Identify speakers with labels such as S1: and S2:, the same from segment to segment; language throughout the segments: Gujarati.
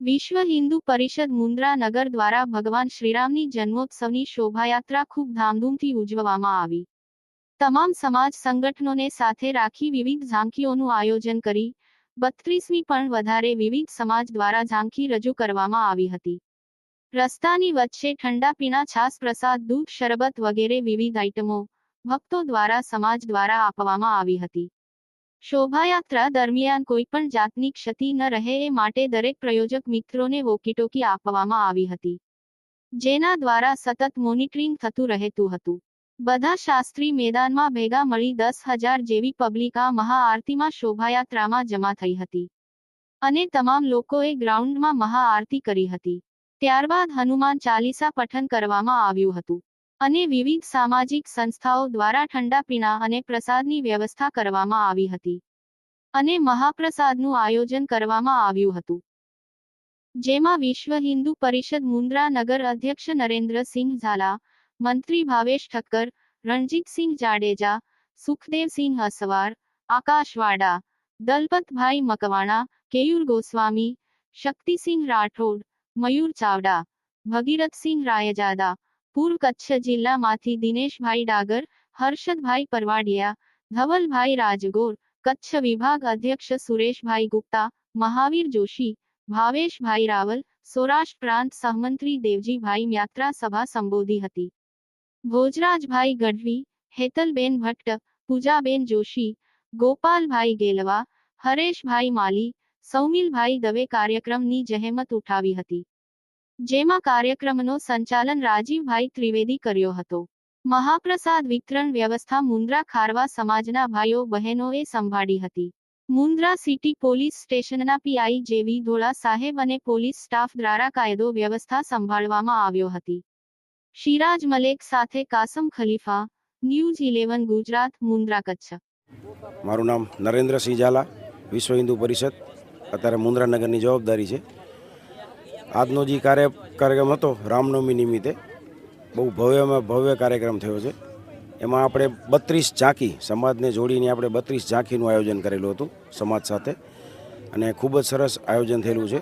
S1: વિશ્વ હિન્દુ પરિષદ મુન્દ્રા નગર દ્વારા ભગવાન શ્રીરામની જન્મોત્સવની શોભાયાત્રા ખૂબ ધામધૂમથી ઉજવવામાં આવી. તમામ સમાજ સંગઠનોને સાથે રાખી વિવિધ ઝાંખીઓનું આયોજન કરી, બત્રીસમી પણ વધારે વિવિધ સમાજ દ્વારા ઝાંખી રજૂ કરવામાં આવી હતી. રસ્તાની વચ્ચે ઠંડા પીણા છાસ પ્રસાદ, દૂધ, શરબત વગેરે વિવિધ આઇટમો ભક્તો દ્વારા સમાજ દ્વારા આપવામાં આવી હતી. શોભાયાત્રા દરમિયાન કોઈ પણ જાતની ક્ષતિ ન રહે એ માટે દરેક પ્રયોજક મિત્રોને વોકીટોકી આપવામાં આવી હતી. જેના દ્વારા સતત મોનિટરિંગ થતું રહેતું હતું. બધા શાસ્ત્રી મેદાનમાં ભેગા મળી દસ હજાર જેવી પબ્લિક આ મહાઆરતીમાં શોભાયાત્રામાં જમા થઈ હતી. અને તમામ લોકોએ ગ્રાઉન્ડમાં મહાઆરતી કરી હતી. ત્યારબાદ હનુમાન ચાલીસા પઠન કરવામાં આવ્યું હતું અને વિવિધ સામાજિક સંસ્થાઓ દ્વારા ઠંડા પીણા અને પ્રસાદની વ્યવસ્થા કરવામાં આવી હતી અને મહાપ્રસાદનું આયોજન કરવામાં આવ્યું હતું. જેમાં વિશ્વ હિન્દુ પરિષદ મુન્દ્રા નગર અધ્યક્ષ નરેન્દ્રસિંહ ઝાલા, મંત્રી ભાવેશ ઠક્કર રણજીતસિંહ જાડેજા સુખદેવસિંહ હસવાર આકાશવાડા દલપતભાઈ મકવાણા, કેયુર ગોસ્વામી, શક્તિસિંહ રાઠોડ મયુર ચાવડા ભગીરથસિંહ રાયજાદા પૂર્વ કચ્છ જિલ્લામાંથી દિનેશભાઈ ડાગર હર્ષદભાઈ પરવાડિયા ધવલભાઈ રાજગોર કચ્છ વિભાગ અધ્યક્ષ સુરેશભાઈ ગુપ્તા મહાવીર જોશી ભાવેશભાઈ રાવલ સૌરાષ્ટ્ર પ્રાંત સહમંત્રી દેવજીભાઈ યાત્રા સભા સંબોધી હતી ભોજરાજભાઈ ગઢવી હેતલબેન ભટ્ટ પૂજાબેન જોશી ગોપાલભાઈ ગેલવા હરેશભાઈ માલી સૌમિલભાઈ દવે કાર્યક્રમની જહેમત ઉઠાવી હતી જેમાં કાર્યક્રમનો સંચાલન રાજીવભાઈ ત્રિવેદી કર્યો હતો. મહાપ્રસાદ વિતરણ વ્યવસ્થા મુન્દ્રા ખારવા સમાજના ભાઈઓ બહેનોએ સંભાળી હતી. મુન્દ્રા સિટી પોલીસ સ્ટેશનના પીઆઈ જેવી ધોળા સાહેબ અને પોલીસ સ્ટાફ દ્વારા કાયદો વ્યવસ્થા સંભાળવામાં આવ્યો હતી. શિરાજ મલેક સાથે કાસમ ખલીફા, ન્યૂઝ ઇલેવન ગુજરાત, મુન્દ્રા કચ્છ.
S2: મારું નામ નરેન્દ્રસિંહ ઝાલા, વિશ્વ હિન્દુ પરિષદ. અત્યારે મુન્દ્રા નગરની જવાબદારી છે. આજનો જે કાર્ય કાર્યક્રમ હતો, રામનવમી નિમિત્તે, બહુ ભવ્યમાં ભવ્ય કાર્યક્રમ થયો છે. એમાં આપણે બત્રીસ ઝાંખી, સમાજને જોડીને આપણે બત્રીસ ઝાંખીનું આયોજન કરેલું હતું, સમાજ સાથે. અને ખૂબ જ સરસ આયોજન થયેલું છે.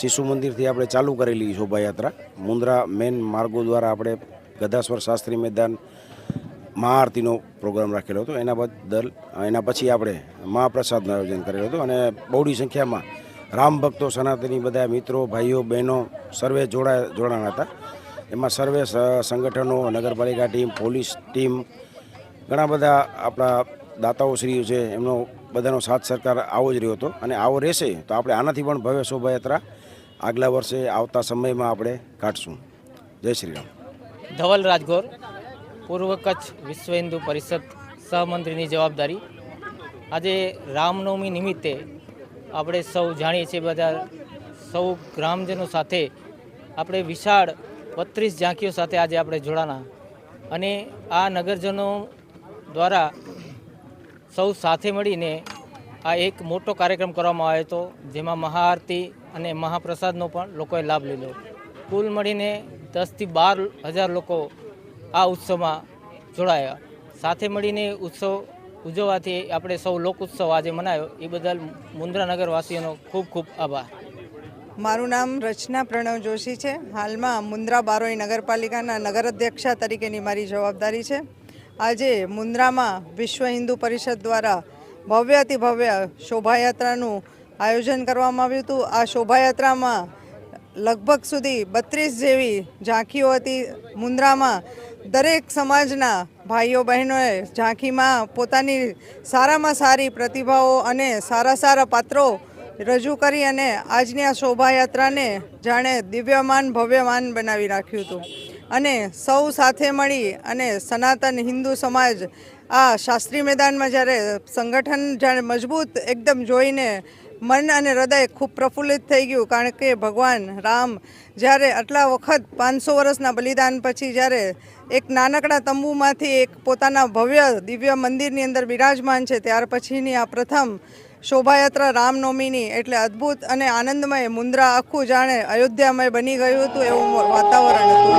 S2: શિશુ મંદિરથી આપણે ચાલુ કરેલી શોભાયાત્રા. મુન્દ્રા મેન માર્ગો દ્વારા આપણે ગધાસ્વર શાસ્ત્રી મેદાન મહાઆરતીનો પ્રોગ્રામ રાખેલો હતો. એના બદલ એના પછી આપણે મહાપ્રસાદનું આયોજન કરેલું હતું. અને બહોળી સંખ્યામાં રામ ભક્તો સનાતની બધા મિત્રો, ભાઈઓ, બહેનો, સર્વે જોડા, જોડાણા હતા. એમાં સર્વે સંગઠનો, નગરપાલિકા ટીમ, પોલીસ ટીમ, ઘણા બધા આપણા દાતાઓશ્રીઓ છે, એમનો બધાનો સાથ સરકાર આવો જ રહ્યો હતો અને આવો રહેશે તો આપણે આનાથી પણ ભવ્ય શોભાયાત્રા આગલા વર્ષે આવતા સમયમાં આપણે કાઢશું. જય શ્રી રામ.
S3: ધવલ રાજગોર, પૂર્વ કચ્છ વિશ્વ હિન્દુ પરિષદ સહમંત્રીની જવાબદારી. આજે રામનવમી નિમિત્તે આપણે સૌ જાણીએ છીએ બધા, સૌ ગ્રામજનો સાથે આપણે વિશાળ બત્રીસ ઝાંખીઓ સાથે આજે આપણે જોડાના અને આ નગરજનો દ્વારા સૌ સાથે મળીને આ એક મોટો કાર્યક્રમ કરવામાં આવ્યો હતો, જેમાં મહાઆરતી અને મહાપ્રસાદનો પણ લોકોએ લાભ લીધો. કુલ મળીને દસથી બાર હજાર લોકો આ ઉત્સવમાં જોડાયા. સાથે મળીને ઉત્સવ ઉજવવાથી આપણે સૌ લોક ઉત્સવ આજે મનાયો. એ બદલ મુન્દ્રા નગરવાસીઓનો ખૂબ ખૂબ આભાર.
S4: મારું નામ રચના પ્રણવ જોશી છે. હાલમાં મુન્દ્રા બારોઈ નગરપાલિકાના નગર અધ્યક્ષા તરીકેની મારી જવાબદારી છે. આજે મુન્દ્રામાં વિશ્વ હિન્દુ પરિષદ દ્વારા ભવ્યાતિ ભવ્ય શોભાયાત્રાનું આયોજન કરવામાં આવ્યું હતું. આ શોભાયાત્રામાં લગભગ સુધી બત્રીસ જેવી ઝાંખીઓ હતી. મુન્દ્રામાં દરેક સમાજના ભાઈઓ બહેનોએ ઝાંખીમાં પોતાની સારામાં સારી પ્રતિભાઓ અને સારા સારા પાત્રો રજૂ કરી અને આજની આ શોભાયાત્રાને જાણે દિવ્યમાન, ભવ્યમાન બનાવી રાખ્યું હતું. અને સૌ સાથે મળી અને સનાતન હિન્દુ સમાજ આ શાસ્ત્રી મેદાનમાં જ્યારે સંગઠન જ્યારે મજબૂત એકદમ જોઈને મન અને હૃદય ખૂબ પ્રફુલ્લિત થઈ ગયું કારણ કે ભગવાન રામ જ્યારે આટલા વખત પાંચસો વર્ષના બલિદાન પછી જ્યારે એક નાનકડા તંબુમાંથી એક પોતાના ભવ્ય દિવ્ય મંદિરની અંદર બિરાજમાન છે, ત્યાર પછીની આ પ્રથમ શોભાયાત્રા રામનવમીની એટલે અદ્ભુત અને આનંદમય મુન્દ્રા આખું જાણે અયોધ્યામય બની ગયું હતું એવું વાતાવરણ હતું.